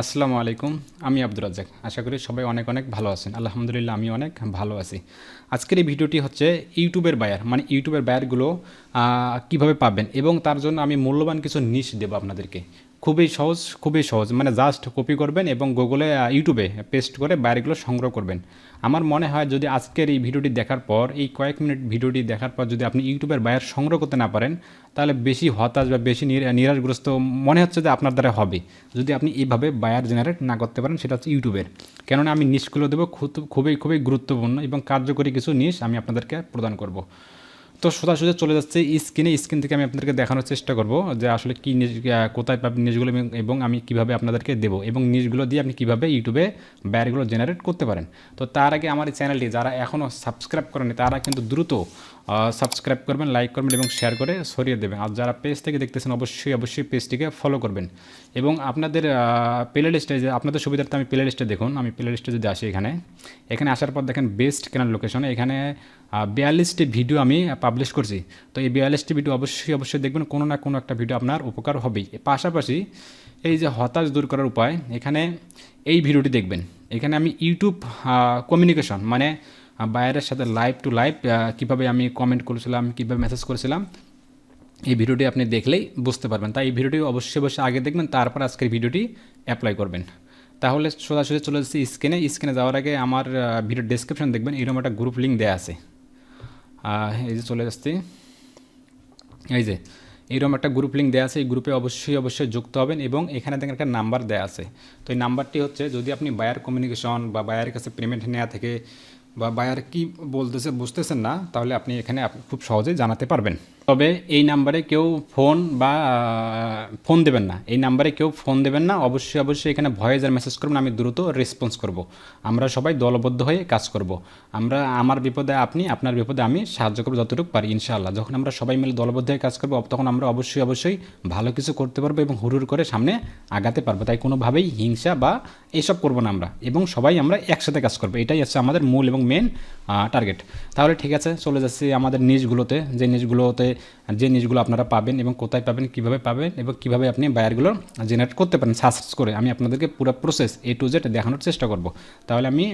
আসসালামু আলাইকুম, আমি আব্দুর রাজ্জাক। আশা করি সবাই অনেক অনেক ভালো আছেন। আলহামদুলিল্লাহ আমি অনেক ভালো আছি। আজকের এই ভিডিওটি হচ্ছে ইউটিউবের বায়ার মানে ইউটিউবের বায়ারগুলো কীভাবে পাবেন এবং তার জন্য আমি মূল্যবান কিছু নিশ দেবো আপনাদেরকে। খুবই সহজ খুবই সহজ। মানে জাস্ট কপি করবেন এবং গুগলে ইউটিউবে পেস্ট করে বায়ারগুলো সংগ্রহ করবেন। আমার মনে হয় যদি আজকের এই ভিডিওটি দেখার পর, এই কয়েক মিনিট ভিডিওটি দেখার পর যদি আপনি ইউটিউবের বায়ার সংগ্রহ করতে না পারেন, তাহলে বেশি হতাশ বা বেশি নিরা- নিরাশগ্রস্ত মনে হচ্ছে যে আপনার দ্বারা হবে। যদি আপনি এইভাবে বায়ার জেনারেট না করতে পারেন, সেটা হচ্ছে ইউটিউবের কেননা আমি নিশগুলো দেবো, খুব- খুবই খুবই গুরুত্বপূর্ণ এবং কার্যকরী কিছু নিশ আমি আপনাদেরকে প্রদান করব। তো সোজাসুজি চলে যাচ্ছে স্ক্রিনে স্ক্রিন থেকে আমি আপনাদেরকে দেখানোর চেষ্টা করব যে আসলে কী নিউজ কোথায় পাবেন নিউজগুলো এবং- এবং আমি কীভাবে আপনাদেরকে দেবো এবং নিউজগুলো দিয়ে আপনি কীভাবে ইউটিউবে ব্যয়গুলো জেনারেট করতে পারেন। তো তার আগে আমার এই চ্যানেলটি যারা এখনও সাবস্ক্রাইব করেনি তারা কিন্তু দ্রুত সাবস্ক্রাইব করবেন লাইক করবেন এবং শেয়ার করে সরিয়ে দেবেন। আর যারা পেজ থেকে দেখতেছেন, অবশ্যই অবশ্যই পেজটিকে ফলো করবেন। এবং আপনাদের প্লে লিস্টে যে, আপনাদের সুবিধার্থে আমি প্লে লিস্টে দেখুন, আমি প্লে লিস্টে যদি আসি এখানে এখানে আসার পর দেখেন বেস্ট কেনার লোকেশন এখানে বিয়াল্লিশটি ভিডিও আমি পাবলিশ করছি। তো এই বিয়াল্লিশটি ভিডিও অবশ্যই অবশ্যই দেখবেন, কোনো না কোনো একটা ভিডিও আপনার উপকার হবেই। পাশাপাশি এই যে হতাশ দূর করার উপায়, এখানে এই ভিডিওটি দেখবেন। এখানে আমি ইউটিউব কমিউনিকেশন মানে বাইরের সাথে লাইভ টু লাইভ কীভাবে আমি কমেন্ট করেছিলাম, কীভাবে মেসেজ করেছিলাম, এই ভিডিওটি আপনি দেখলেই বুঝতে পারবেন। তাই এই ভিডিওটি অবশ্যই অবশ্যই আগে দেখবেন, তারপর আজকের ভিডিওটি অ্যাপ্লাই করবেন। তাহলে সোজাসুজি চলে যাচ্ছি স্ক্রিনে স্ক্রিনে যাওয়ার আগে আমার ভিডিও ডেসক্রিপশন দেখবেন, এরকম একটা গ্রুপ লিঙ্ক দেওয়া আছে। এই যে চলে যাচ্ছি এই যে, এইরকম একটা গ্রুপ লিঙ্ক দেওয়া আছে, এই গ্রুপে অবশ্যই অবশ্যই যুক্ত হবেন এবং এখানে দেখেন একটা নাম্বার দেওয়া আছে। তো এই নাম্বারটি হচ্ছে, যদি আপনি বায়ার কমিউনিকেশন বা বায়ারের কাছে পেমেন্ট নেওয়া থেকে বা বায়ার কি বলতেছে, বুঝতেছেন না, তাহলে আপনি এখানে খুব সহজেই জানাতে পারবেন। তবে এই নাম্বারে কেউ ফোন বা ফোন দেবেন না। এই নাম্বারে কেউ ফোন দেবেন না। অবশ্যই অবশ্যই এখানে ভয়েস আর মেসেজ করবেন। আমি দ্রুত রেসপন্স করব। আমরা সবাই দলবদ্ধ হয়ে কাজ করব। আমরা, আমার বিপদে আপনি, আপনার বিপদে আমি সাহায্য করব যতটুকু পারি, ইনশাআল্লাহ। যখন আমরা সবাই মিলে দলবদ্ধ হয়ে কাজ করব, তখন আমরা অবশ্যই অবশ্যই ভালো কিছু করতে পারব এবং হুড়ুর করে সামনে আগাতে পারব। তাই কোনোভাবেই হিংসা বা এইসব করব না আমরা। এবং সবাই আমরা একসাথে কাজ করব। এটাই হচ্ছে আমাদের মূল এবং মেন টার্গেট তাহলে ঠিক আছে, চলে যাচ্ছি আমাদের নিজগুলোতে। যে নিউজগুলোতে যে নিউজগুলো আপনারা পাবেন এবং কোথায় পাবেন, কীভাবে পাবেন এবং কীভাবে আপনি বায়ারগুলো জেনারেট করতে পারেন সার্চ করে, আমি আপনাদেরকে পুরো প্রসেস এ টু জেড দেখানোর চেষ্টা করব। তাহলে আমি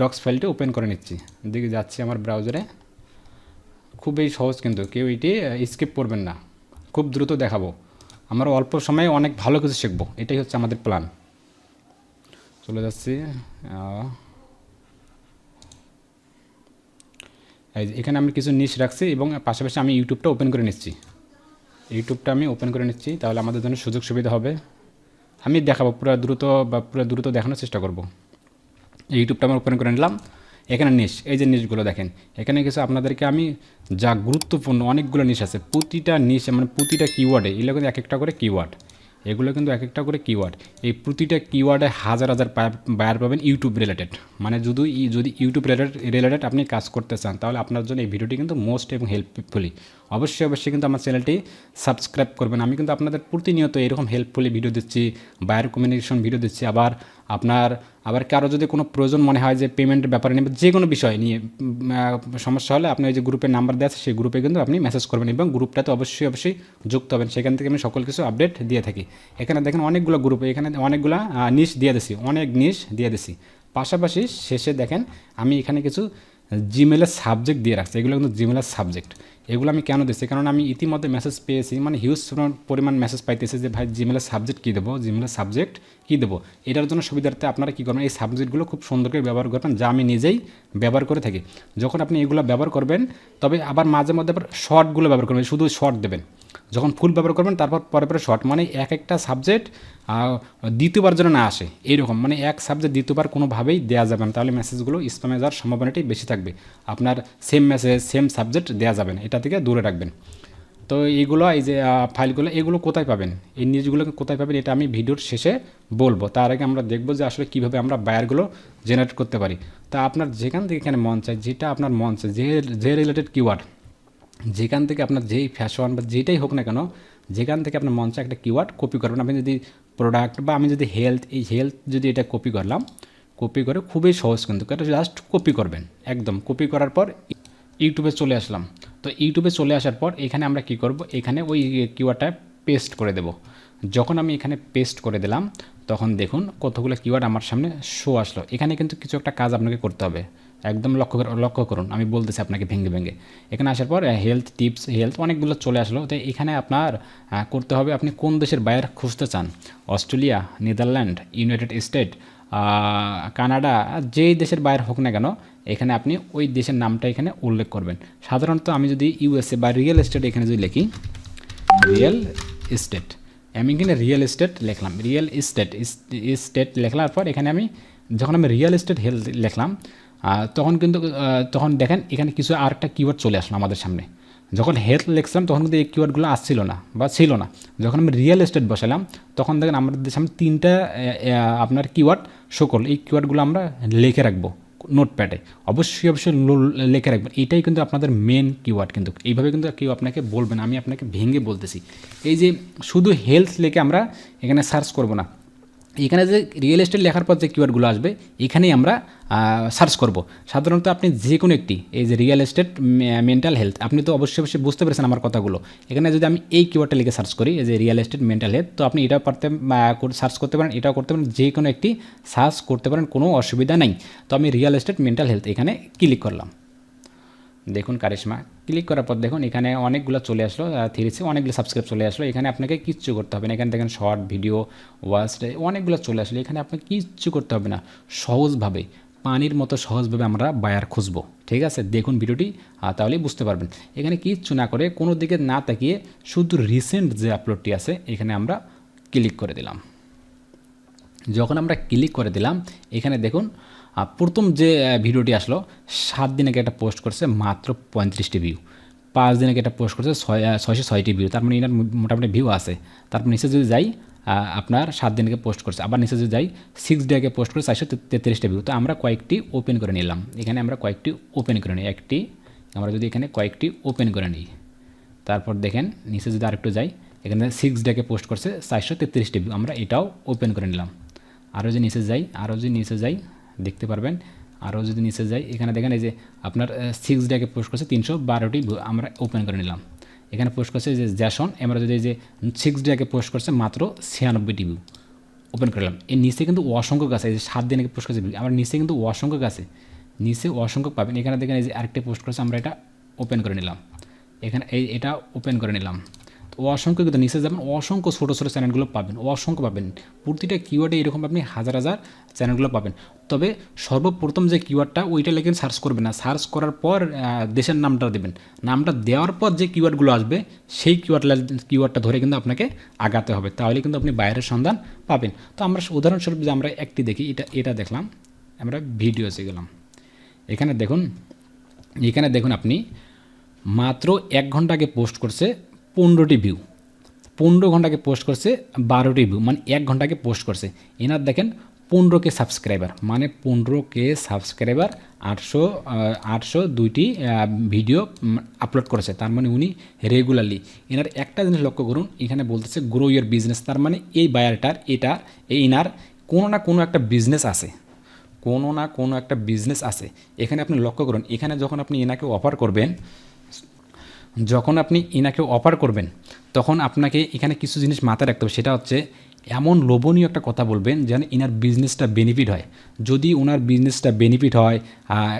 ডক্স ফাইলটি ওপেন করে নিচ্ছি। দিকে যাচ্ছি আমার ব্রাউজারে খুবই সহজ কিন্তু, কেউ এটি স্কিপ করবেন না। খুব দ্রুত দেখাবো। আমরা অল্প সময়ে অনেক ভালো কিছু শিখব। এটাই হচ্ছে আমাদের প্ল্যান চলে যাচ্ছি আহ, এই যে এখানে আমি কিছু নিশ রাখছি এবং পাশাপাশি আমি ইউটিউবটা ওপেন করে নিচ্ছি। ইউটিউবটা আমি ওপেন করে নিচ্ছি, তাহলে আমাদের জন্য সুযোগ সুবিধা হবে। আমি দেখাবো, পুরো দ্রুত বা পুরো দ্রুত দেখানোর চেষ্টা করব। ইউটিউবটা আমার ওপেন করে নিলাম। এখানে নিশ এই যে নিশগুলো দেখেন। এখানে কিছু আপনাদেরকে আমি যা গুরুত্বপূর্ণ অনেকগুলো নিশ আছে। প্রতিটা নিশ মানে প্রতিটা কিওয়ার্ডে এগুলো কিন্তু এক একটা করে কিওয়ার্ড এগুলো কিন্তু এক একটা করে কিওয়ার্ড এই প্রতিটা কিওয়ার্ডে হাজার হাজার বায়ার পাবেন ইউটিউব রিলেটেড মানে যদি যদি ইউটিউব রিলেটেড রিলেটেড আপনি কাজ করতে চান, তাহলে আপনার জন্য এই ভিডিওটি কিন্তু মোস্ট এবং হেল্পফুলি অবশ্যই অবশ্যই কিন্তু আমার চ্যানেলটি সাবস্ক্রাইব করবেন। আমি কিন্তু আপনাদের প্রতিনিয়ত এরকম হেল্পফুলি ভিডিও দিচ্ছি বায়ার কমিউনিকেশন ভিডিও দিচ্ছি। আবার আপনার, আবার কারও যদি কোনো প্রয়োজন মনে হয় যে পেমেন্টের ব্যাপারে নিয়ে যে কোনো বিষয় নিয়ে সমস্যা হলে আপনি ওই যে গ্রুপের নাম্বার দেওয়া আছে, সেই গ্রুপে কিন্তু আপনি মেসেজ করবেন এবং গ্রুপটাতে অবশ্যই অবশ্যই যুক্ত হবেন। সেখান থেকে আমি সকল কিছু আপডেট দিয়ে থাকি। এখানে দেখেন অনেকগুলো গ্রুপে এখানে অনেকগুলো নিশ দিয়ে দিছি, অনেক নিশ দিয়ে দিছি। পাশাপাশি শেষে দেখেন আমি এখানে কিছু জিমেলের সাবজেক্ট দিয়ে রাখছি। এগুলো কিন্তু জিমেলের সাবজেক্ট এগুলো আমি কেন দিচ্ছি? কারণ আমি ইতিমধ্যে মেসেজ পেয়েছি মানে হিউজ পরিমাণ মেসেজ পাইতেছি যে, ভাই জিমেলের সাবজেক্ট কী দেবো? জিমেলের সাবজেক্ট কী দেবো? এটার জন্য সুবিধার্থে আপনারা কী করবেন? এই সাবজেক্টগুলো খুব সুন্দর করে ব্যবহার করবেন, যা আমি নিজেই ব্যবহার করে থাকি। যখন আপনি এগুলো ব্যবহার করবেন, তবে আবার মাঝে মধ্যে আবার শর্টগুলো ব্যবহার করবেন, শুধু শর্ট দেবেন। যখন ফুল ব্যবহার করবেন, তারপর পরে পরে শর্ট মানে এক একটা সাবজেক্ট দ্বিতীয়বার যেন না আসে, এইরকম মানে এক সাবজেক্ট দ্বিতীয়বার কোনোভাবেই দেওয়া যাবে না। তাহলে মেসেজগুলো স্প্যামে যাওয়ার সম্ভাবনাটি বেশি থাকবে। আপনার সেম মেসেজ সেম সাবজেক্ট দেওয়া যাবে না, এটা থেকে দূরে রাখবেন। তো এইগুলো, এই যে ফাইলগুলো এগুলো কোথায় পাবেন? এই নিউজগুলো কোথায় পাবেন, এটা আমি ভিডিওর শেষে বলব। তার আগে আমরা দেখব যে আসলে কীভাবে আমরা বায়ারগুলো জেনারেট করতে পারি। তা আপনার যেখান থেকে এখানে মন চাই যেটা আপনার মন চায়, যে যে রিলেটেড কিওয়ার্ড যেখান থেকে আপনার যেই ফ্যাশন বা যেটাই হোক না কেন, যেখান থেকে আপনার মঞ্চে একটা কিওয়ার্ড কপি করবেন। আপনি যদি প্রোডাক্ট বা আমি যদি হেলথ এই হেলথ যদি এটা কপি করলাম কপি করে খুবই সহজ কিন্তু, এটা জাস্ট কপি করবেন, একদম। কপি করার পর ইউটিউবে চলে আসলাম। তো ইউটিউবে চলে আসার পর এখানে আমরা কি করব? এখানে ওই কিওয়ার্ডটা পেস্ট করে দেব। যখন আমি এখানে পেস্ট করে দিলাম, তখন দেখুন কতগুলো কিওয়ার্ড আমার সামনে শো আসলো। এখানে কিন্তু কিছু একটা কাজ আপনাকে করতে হবে। একদম লক্ষ্য লক্ষ্য করুন, আমি বলতেছি আপনাকে ভেঙে ভেঙে। এখানে আসার পর হেলথ টিপস হেলথ অনেকগুলো চলে আসলো। তো এখানে আপনার করতে হবে আপনি কোন দেশের বাইরে খুঁজতে চান? Australia, Netherland, United State Canada, যেই দেশের বাইরে হোক না কেন, এখানে আপনি ওই দেশের নামটা এখানে উল্লেখ করবেন। সাধারণত আমি যদি ইউএসএ বা রিয়েল এস্টেট এখানে যদি লিখি রিয়েল এস্টেট আমি এখানে রিয়েল এস্টেট লিখলাম। রিয়েল এস্টেট এস্টেট লেখলার পর এখানে আমি, যখন আমি রিয়েল এস্টেট হেলথ লিখলাম তখন কিন্তু তখন দেখেন এখানে কিছু আর একটা কিওয়ার্ড চলে আসলো আমাদের সামনে। যখন হেলথ লিখছিলাম তখন কিন্তু এই কিওয়ার্ডগুলো আসছিল না বা ছিল না। যখন আমি রিয়েল এস্টেট বসালাম, তখন দেখেন আমাদের সামনে তিনটা আপনার কিওয়ার্ড শো করল। এই কিওয়ার্ডগুলো আমরা লিখে রাখব নোটপ্যাডে অবশ্যই অবশ্যই লিখে রাখবেন। এটাই কিন্তু আপনাদের মেন কিওয়ার্ড কিন্তু। এইভাবে কিন্তু কেউ আপনাকে বলবেন আমি আপনাকে ভেঙে বলতেছি। এই যে শুধু হেলথ লেখে আমরা এখানে সার্চ করব না। এখানে যে রিয়েল এস্টেট লেখার পর যে কিওয়ার্ডগুলো আসবে, এখানেই আমরা সার্চ করব। সাধারণত আপনি যে কোনো একটি, এই যে রিয়েল এস্টেট মেন্টাল হেলথ আপনি তো অবশ্যই অবশ্যই বুঝতে পেরেছেন আমার কথাগুলো। এখানে যদি আমি এই কিওয়ার্ডটা লিখে সার্চ করি যে রিয়েল এস্টেট মেন্টাল হেলথ তো আপনি এটাও পারতে সার্চ করতে পারেন, এটাও করতে পারেন যে কোনো একটি সার্চ করতে পারেন, কোনো অসুবিধা নেই। তো আমি রিয়েল এস্টেট মেন্টাল হেলথ এখানে ক্লিক করলাম। দেখুন কারিশমা ক্লিক করার পর দেখুন, এখানে অনেকগুলো চলে আসলো থ্রিসি অনেকগুলো সাবস্ক্রাইব চলে আসলো। এখানে আপনাকে কিচ্ছু করতে হবে না। এখানে দেখেন শর্ট ভিডিও ওয়াচ অনেকগুলো চলে আসলো। এখানে আপনাকে কিচ্ছু করতে হবে না। সহজভাবে, পানির মতো সহজভাবে আমরা বায়ার খুঁজবো। ঠিক আছে? দেখুন ভিডিওটি তাহলেই বুঝতে পারবেন। এখানে কিচ্ছু না করে কোনো দিকে না তাকিয়ে শুধু রিসেন্ট যে আপলোডটি আছে, এখানে আমরা ক্লিক করে দিলাম। যখন আমরা ক্লিক করে দিলাম, এখানে দেখুন প্রথম যে ভিডিওটি আসলো, সাত দিন আগে একটা পোস্ট করছে মাত্র পঁয়ত্রিশটি ভিউ পাঁচ দিন আগে একটা পোস্ট করছে ছয় ছয়শো ছয়টি ভিউ তার মানে এনার মোটামুটি ভিউ আছে। তারপর নিচে যদি যাই আপনার সাত দিন আগে পোস্ট করছে। আবার নিচে যদি যাই সিক্স ডে আগে পোস্ট করে চারশো তেত্রিশটা ভিউ তো আমরা কয়েকটি ওপেন করে নিলাম। এখানে আমরা কয়েকটি ওপেন করে নিই। একটি, আমরা যদি এখানে কয়েকটি ওপেন করে নিই, তারপর দেখেন নিচে যদি আরেকটু যাই, এখানে সিক্স ডেকে পোস্ট করছে চারশো তেত্রিশটি ভিউ আমরা এটাও ওপেন করে নিলাম। আরও যদি নিচে যাই, আরও যদি নিচে যাই দেখতে পারবেন। আরও যদি নিচে যাই, এখানে দেখেন এই যে আপনার সিক্স ডেকে পোস্ট করছে তিনশো বারোটি আমরা ওপেন করে নিলাম। এখানে পোস্ট করছে যে জ্যাসন আমরা যদি এই যে সিক্স ডেকে পোস্ট করছে মাত্র ছিয়ানব্বইটি ভিউ ওপেন করলাম এর নিচে কিন্তু অসংখ্য গাছ এই যে সাত দিনে পোস্ট করছে আমার নিচে কিন্তু অসংখ্য গাছে নিচে অসংখ্য পাবেন। এখানে দেখেন এই যে আরেকটা পোস্ট করছে, আমরা এটা ওপেন করে নিলাম। এখানে এই, এটা ওপেন করে নিলাম। অসংখ্য কিন্তু নিচে যাবেন, অসংখ্য ছোটো ছোটো চ্যানেলগুলো পাবেন, অসংখ্য পাবেন। প্রতিটা কিওয়ার্ডে এরকম আপনি হাজার হাজার চ্যানেলগুলো পাবেন। তবে সর্বপ্রথম যে কিওয়ার্ডটা ওইটা লেগে সার্চ করবেন না। সার্চ করার পর দেশের নামটা দেবেন। নামটা দেওয়ার পর যে কিওয়ার্ডগুলো আসবে, সেই কিওয়ার্ড কিওয়ার্ডটা ধরে কিন্তু আপনাকে আগাতে হবে। তাহলে কিন্তু আপনি বাইরের সন্ধান পাবেন। তো আমরা উদাহরণস্বরূপ যে আমরা একটি দেখি, এটা এটা দেখলাম, আমরা ভিডিওসে গেলাম। এখানে দেখুন এখানে দেখুন আপনি, মাত্র এক ঘণ্টা আগে পোস্ট করছে পনেরোটি ভিউ পনেরো ঘন্টাকে পোস্ট করছে, বারোটি ভিউ মানে এক ঘন্টাকে পোস্ট করছে। এনার দেখেন পনেরো কে সাবস্ক্রাইবার মানে পনেরো কে সাবস্ক্রাইবার আটশো আটশো দুইটি ভিডিও আপলোড করেছে। তার মানে উনি রেগুলারলি এনার একটা জিনিস লক্ষ্য করুন, এখানে বলতেছে গ্রো ইয়ার বিজনেস তার মানে এই বায়ারটার এটা, এই এনার কোনো না কোনো একটা বিজনেস আছে। কোনো না কোনো একটা বিজনেস আছে। এখানে আপনি লক্ষ্য করুন, এখানে যখন আপনি এনাকে অফার করবেন যখন আপনি এনাকে অফার করবেন, তখন আপনাকে এখানে কিছু জিনিস মাথায় রাখতে হবে। সেটা হচ্ছে, এমন লোভনীয় একটা কথা বলবেন যেন ইনার বিজনেসটা বেনিফিট হয়। যদি ওনার বিজনেসটা বেনিফিট হয়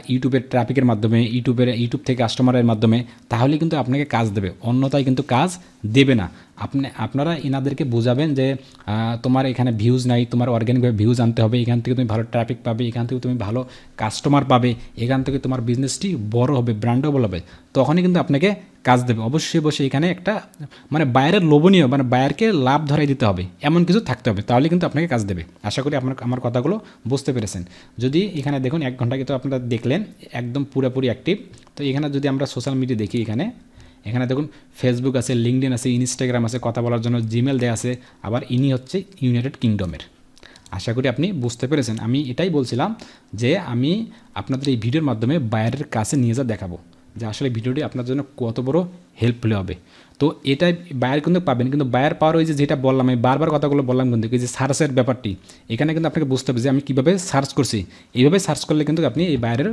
ইউটিউবের ট্রাফিকের মাধ্যমে ইউটিউবের ইউটিউব থেকে কাস্টমারের মাধ্যমে, তাহলে কিন্তু আপনাকে কাজ দেবে। অন্যথায় কিন্তু কাজ দেবে না। আপনি, আপনারা এনাদেরকে বোঝাবেন যে তোমার এখানে ভিউজ নাই, তোমার অর্গ্যানিকভাবে ভিউজ আনতে হবে, এখান থেকে তুমি ভালো ট্রাফিক পাবে, এখান থেকে তুমি ভালো কাস্টমার পাবে, এখান থেকে তোমার বিজনেসটি বড় হবে ব্র্যান্ডও বড় হবে, তখনই কিন্তু আপনাকে কাজ দেবে। অবশ্যই বসে এখানে একটা মানে বাইরের লোভনীয় মানে বাইরকে লাভ ধরাই দিতে হবে, এমন কিছু থাকতে হবে, তাহলে কিন্তু আপনাকে কাজ দেবে। আশা করি আপনার, আমার কথাগুলো বুঝতে পেরেছেন। যদি এখানে দেখুন, এক ঘণ্টা কিন্তু আপনারা দেখলেন, একদম পুরোপুরি অ্যাক্টিভ তো এখানে যদি আমরা সোশ্যাল মিডিয়া দেখি এখানে এখানে দেখুন ফেসবুক আছে লিঙ্কডিন আছে ইনস্টাগ্রাম আছে, কথা বলার জন্য জিমেল দেওয়া আছে, আবার ইনি হচ্ছে ইউনাইটেড কিংডমের আশা করি আপনি বুঝতে পেরেছেন। আমি এটাই বলছিলাম যে আমি আপনাদের এই ভিডিওর মাধ্যমে বাইরের কাছে নিয়ে যা দেখাবো, যে আসলে ভিডিওটি আপনার জন্য কত বড় হেল্পফুল হবে। তো এটাই বায়ার কিন্তু পাবেন, কিন্তু বায়ার পাওয়ার ওই যে যেটা বললাম, আমি বারবার কথাগুলো বললাম কিন্তু যে সার্চের ব্যাপারটি, এখানে কিন্তু আপনাকে বুঝতে হবে যে আমি কীভাবে সার্চ করছি। এইভাবে সার্চ করলে কিন্তু আপনি এই বাইরের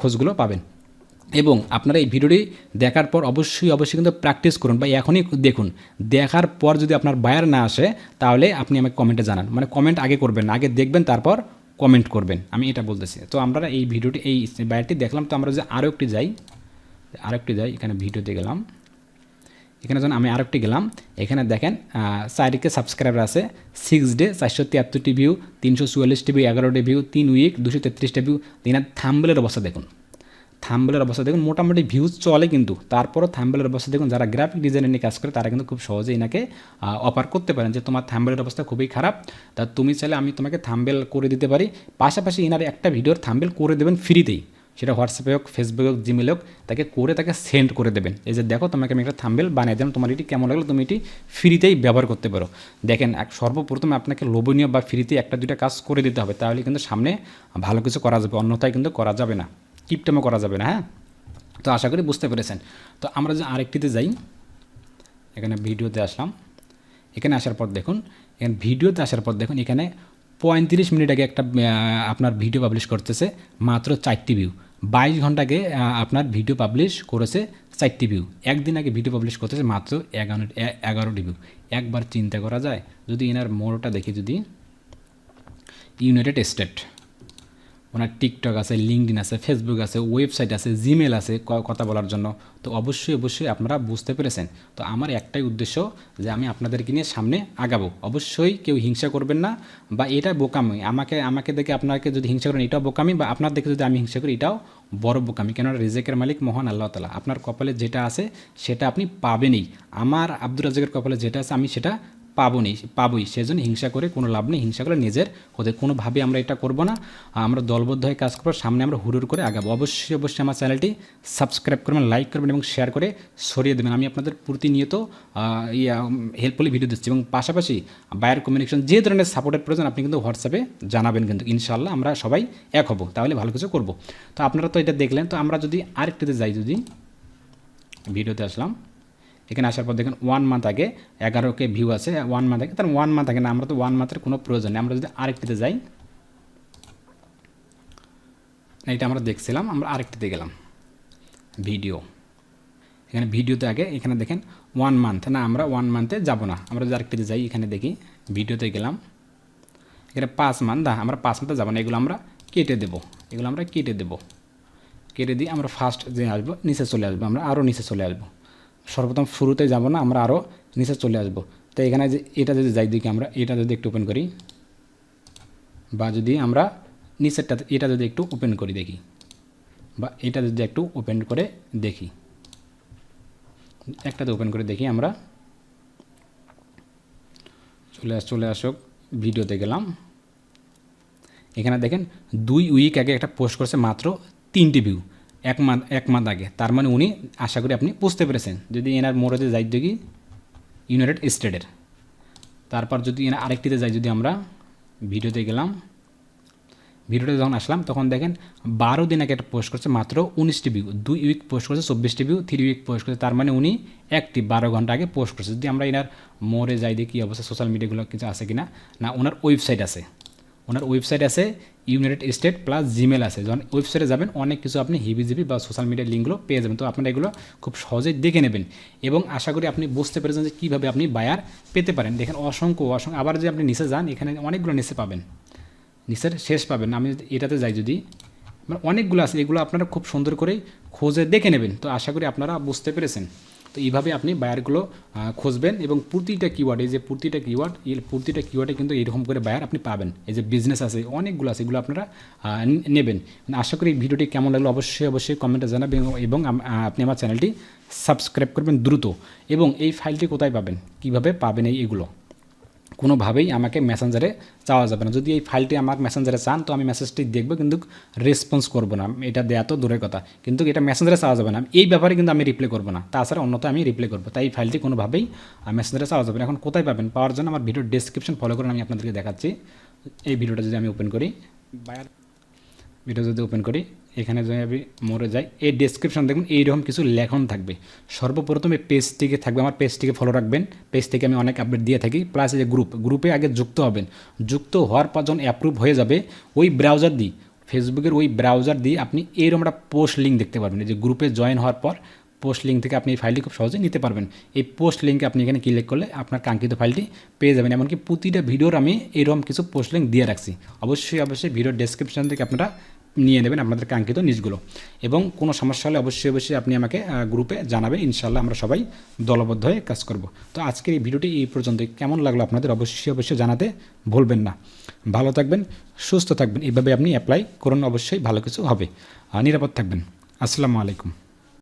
খোঁজগুলো পাবেন। এবং আপনারা এই ভিডিওটি দেখার পর অবশ্যই অবশ্যই কিন্তু প্র্যাকটিস করুন বা এখনই দেখুন। দেখার পর যদি আপনার বায়ার না আসে, তাহলে আপনি আমাকে কমেন্টে জানান। মানে কমেন্ট আগে করবেন, আগে দেখবেন, তারপর কমেন্ট করবেন। আমি এটা বলতেছি। তো আমরা এই ভিডিওটি, এই বায়ারটি দেখলাম, তো আমরা যে আরও একটি যাই আরও একটি যাই, এখানে ভিডিওতে গেলাম। এখানে যখন আমি আরেকটি গেলাম, এখানে দেখেন চারিকে সাবস্ক্রাইবার আছে। সিক্স ডে চারশো তিয়াত্তরটি ভিউ তিনশো চুয়াল্লিশটি ভিউ এগারোটি ভিউ তিন উইক দুশো তেত্রিশটা ভিউ তিন থাম্বেলের অবস্থা দেখুন। থাম্বেলের অবস্থা, দেখুন মোটামুটি ভিউজ চলে কিন্তু। তারপরও থাম্বেলের অবস্থা, দেখুন যারা গ্রাফিক ডিজাইনের নিয়ে কাজ করে, তারা কিন্তু খুব সহজে এনাকে অফার করতে পারেন যে তোমার থাম্বেলের অবস্থা খুবই খারাপ। তা তুমি চাইলে আমি তোমাকে থাম্বেল করে দিতে পারি। পাশাপাশি এনার একটা ভিডিওর থাম্বেল করে দেবেন ফ্রিতেই সেটা হোয়াটসঅ্যাপে হোক ফেসবুকে হোক জিমেলে হোক, তাকে করে তাকে সেন্ড করে দেবেন। এই যে দেখো, তোমাকে আমি একটা থাম্বেল বানিয়ে দিলাম। তোমার এটি কেমন লাগল, তুমি এটি ফ্রিতেই ব্যবহার করতে পারো। দেখেন, এক সর্বপ্রথমে আপনাকে লোভনীয় বা ফ্রিতে একটা দুইটা কাজ করে দিতে হবে। তাহলে কিন্তু সামনে ভালো কিছু করা যাবে, অন্যথায় কিন্তু করা যাবে না। কিপটেমও করা যাবে না হ্যাঁ? তো আশা করি বুঝতে পেরেছেন। তো আমরা যে আরেকটিতে যাই, এখানে ভিডিওতে আসলাম। এখানে আসার পর দেখুন, এখানে ভিডিওতে আসার পর দেখুন, এখানে পঁয়ত্রিশ মিনিট আগে একটা আপনার ভিডিও পাবলিশ করতেছে মাত্র চারটি ভিউ বাইশ ঘন্টাকে আপনার ভিডিও পাবলিশ করেছে চারটি ভিউ একদিন আগে ভিডিও পাবলিশ করতেছে মাত্র এগারো এগারোটি ভিউ একবার চিন্তা করা যায়, যদি এনার মোড়টা দেখি যদি ইউনাইটেড স্টেট ওনার টিকটক আছে লিঙ্কডিন আছে, ফেসবুক আছে, ওয়েবসাইট আছে জিমেল আছে কথা বলার জন্য। তো অবশ্যই অবশ্যই আপনারা বুঝতে পেরেছেন। তো আমার একটাই উদ্দেশ্য যে আমি আপনাদেরকে নিয়ে সামনে আগাবো। অবশ্যই কেউ হিংসা করবেন না বা এটা বোকামি। আমাকে আমাকে দেখে আপনাকে যদি হিংসা করেন, এটাও বোকামি বা আপনার দেখে যদি আমি হিংসা করি, এটাও বড় বোকামি। কেননা রেজেকের মালিক মহান আল্লাহ তালা আপনার কপালে যেটা আছে, সেটা আপনি পাবেনই। আমার আব্দুর রাজাকের কপালে যেটা আছে, আমি সেটা পাবো নি পাবোই। সেজন্য হিংসা করে কোনো লাভ নেই। হিংসা করে নিজের হতে কোনোভাবে আমরা এটা করব না। আমরা দলবদ্ধ হয়ে কাজ করব। সামনে আমরা হুড়ুর করে আগাবো। অবশ্যই অবশ্যই আমার চ্যানেলটি সাবস্ক্রাইব করবেন, লাইক করবেন এবং শেয়ার করে সরিয়ে দেবেন। আমি আপনাদের প্রতিনিয়ত হেল্পফুলি ভিডিও দিচ্ছি। এবং পাশাপাশি বায়ার কমিউনিকেশন যে ধরনের সাপোর্টের প্রয়োজন আপনি কিন্তু হোয়াটসঅ্যাপে জানাবেন কিন্তু। ইনশাল্লাহ আমরা সবাই এক হব। তাহলে ভালো কিছু করব। তো আপনারা তো এটা দেখলেন। তো আমরা যদি আরেকটিতে যাই যদি ভিডিওতে আসলাম। এখানে আসার পর দেখেন ওয়ান মান্থ আগে এগারোকে ভিউ আছে ওয়ান মান্থ আগে, তার ওয়ান মান্থ আগে না, আমরা তো ওয়ান মান্থের কোনো প্রয়োজন নেই। আমরা যদি আরেকটিতে যাই এটা আমরা দেখছিলাম, আমরা আরেকটিতে গেলাম। ভিডিও এখানে ভিডিওতে আগে, এখানে দেখেন ওয়ান মান্থ না, আমরা ওয়ান মান্থে যাব না। আমরা যদি আরেকটিতে যাই, এখানে দেখি ভিডিওতে গেলাম। এখানে পাঁচ মান্থ দা আমরা পাঁচ মান্থে যাব না। এগুলো আমরা কেটে দেবো। এগুলো আমরা কেটে দেবো। কেটে দিয়ে আমরা ফার্স্ট যে আসব, নিচে চলে আসব। আমরা আরও নিচে চলে আসব। সর্বপ্রথম শুরুতে যাব না, আমরা আরও নিচে চলে আসব। তো এখানে যে এটা যদি যাই দিকে আমরা, এটা যদি একটু ওপেন করি, বা যদি আমরা নিচেরটা, এটা যদি একটু ওপেন করি দেখি, বা এটা যদি একটু ওপেন করে দেখি। একটাতে ওপেন করে দেখি আমরা। চলে আস, চলে আসুক, ভিডিওতে গেলাম। এখানে দেখেন, দুই উইক আগে একটা পোস্ট করছে মাত্র তিনটি ভিউ এক মাস এক মাস আগে। তার মানে উনি, আশা করি আপনি বুঝতে পেরেছেন, যদি এনার মোড়ে যাই দেখি ইউনাইটেড স্টেটের তারপর যদি এনার আরেকটিতে যাই যদি আমরা ভিডিওতে গেলাম, ভিডিওতে যখন আসলাম, তখন দেখেন বারো দিন আগে একটা পোস্ট করছে, মাত্র উনিশটি ভিউ দুই উইক পোস্ট করছে চব্বিশটি ভিউ থ্রি উইক পোস্ট করছে, তার মানে উনি একটি বারো ঘণ্টা আগে পোস্ট করছে। যদি আমরা এনার মোড়ে যাই দেখি অবস্থা সোশ্যাল মিডিয়াগুলো কিছু আছে কিনা, না, ওনার ওয়েবসাইট আছে। ওনার ওয়েবসাইট আছে ইউনাইটেড স্টেট প্লাস জিমেল আছে। যখন ওয়েবসাইটে যাবেন, অনেক কিছু আপনি হিবিজিবি বা সোশ্যাল মিডিয়ার লিঙ্কগুলো পেয়ে যাবেন। তো আপনারা এগুলো খুব সহজেই দেখে নেবেন। এবং আশা করি আপনি বুঝতে পেরেছেন যে কীভাবে আপনি বায়ার পেতে পারেন। দেখেন অসংখ্য অসংখ্য। আবার যে আপনি নিচে যান, এখানে অনেকগুলো নিচে পাবেন। নিচের শেষ পাবেন। আমি এটাতে যাই যদি। মানে অনেকগুলো আছে, এগুলো আপনারা খুব সুন্দর করে খোঁজে দেখে নেবেন। তো আশা করি আপনারা বুঝতে পেরেছেন। তো এইভাবে আপনি বায়ারগুলো খুঁজবেন এবং প্রতিটা কিওয়ার্ড এই যে প্রতিটা কিওয়ার্ড এই প্রতিটা কিওয়ার্ডে কিন্তু এরকম করে বায়ার আপনি পাবেন। এই যে বিজনেস আছে, অনেকগুলো আছে, এগুলো আপনারা নেবেন। মানে আশা করি ভিডিওটি কেমন লাগল অবশ্যই অবশ্যই কমেন্টে জানাবেন এবং আপনি আমার চ্যানেলটি সাবস্ক্রাইব করবেন দ্রুত। এবং এই ফাইলটি কোথায় পাবেন? কীভাবে পাবেন এই, এগুলো? কোনোভাবেই আমাকে মেসেঞ্জারে চাওয়া যাবে না। যদি এই ফাইলটি আমার মেসেঞ্জারে চান, তো আমি মেসেজটি দেখব, কিন্তু রেসপন্স করব না। এটা দেয়া তো দূরের কথা। কিন্তু এটা মেসেঞ্জারে চাওয়া যাবে না। এই ব্যাপারে কিন্তু আমি রিপ্লাই করব না। তাছাড়া অন্যতা আমি রিপ্লাই করব। তাই এই ফাইলটি কোনোভাবেই মেসেঞ্জারে চাওয়া যাবে না। এখন কোথায় পাবেন? পাওয়ার জন্য আমার ভিডিওর ডিসক্রিপশন ফলো করে আমি আপনাদেরকে দেখাচ্ছি। এই ভিডিওটা যদি আমি ওপেন করি বায়ার ভিডিও যদি ওপেন করি এখানে যদি আমি মরে যাই। এই ডেসক্রিপশন দেখুন, এইরকম কিছু লেখন থাকবে। সর্বপ্রথম পেজটিকে থাকবে, আমার পেজটিকে ফলো রাখবেন। পেজ থেকে আমি অনেক আপডেট দিয়ে থাকি প্লাস এই যে গ্রুপ গ্রুপে আগে যুক্ত হবেন। যুক্ত হওয়ার পর যখন অ্যাপ্রুভ হয়ে যাবে, ওই ব্রাউজার দিয়ে ফেসবুকের ওই ব্রাউজার দিয়ে আপনি এরকম একটা পোস্ট লিঙ্ক দেখতে পারবেন। এই যে গ্রুপে জয়েন হওয়ার পর পোস্ট লিঙ্ক থেকে আপনি এই ফাইলটি খুব সহজে নিতে পারবেন। এই পোস্ট লিঙ্কে আপনি এখানে ক্লিক করলে আপনার কাঙ্ক্ষিত ফাইলটি পেয়ে যাবেন। এমনকি প্রতিটা ভিডিওর আমি এরকম কিছু পোস্ট লিঙ্ক দিয়ে রাখছি। অবশ্যই অবশ্যই ভিডিওর ডেসক্রিপশন থেকে আপনারা নিয়ে নেবেন আপনাদের কাঙ্ক্ষিত নিজগুলো এবং কোনো সমস্যা হলে অবশ্যই অবশ্যই আপনি আমাকে গ্রুপে জানাবেন। ইনশাল্লাহ আমরা সবাই দলবদ্ধ হয়ে কাজ করব। তো আজকের এই ভিডিওটি এই পর্যন্ত কেমন লাগল আপনাদের অবশ্যই অবশ্যই জানাতে ভুলবেন না। ভালো থাকবেন, সুস্থ থাকবেন। এইভাবে আপনি অ্যাপ্লাই করুন, অবশ্যই ভালো কিছু হবে। নিরাপদ থাকবেন। আসসালামু আলাইকুম।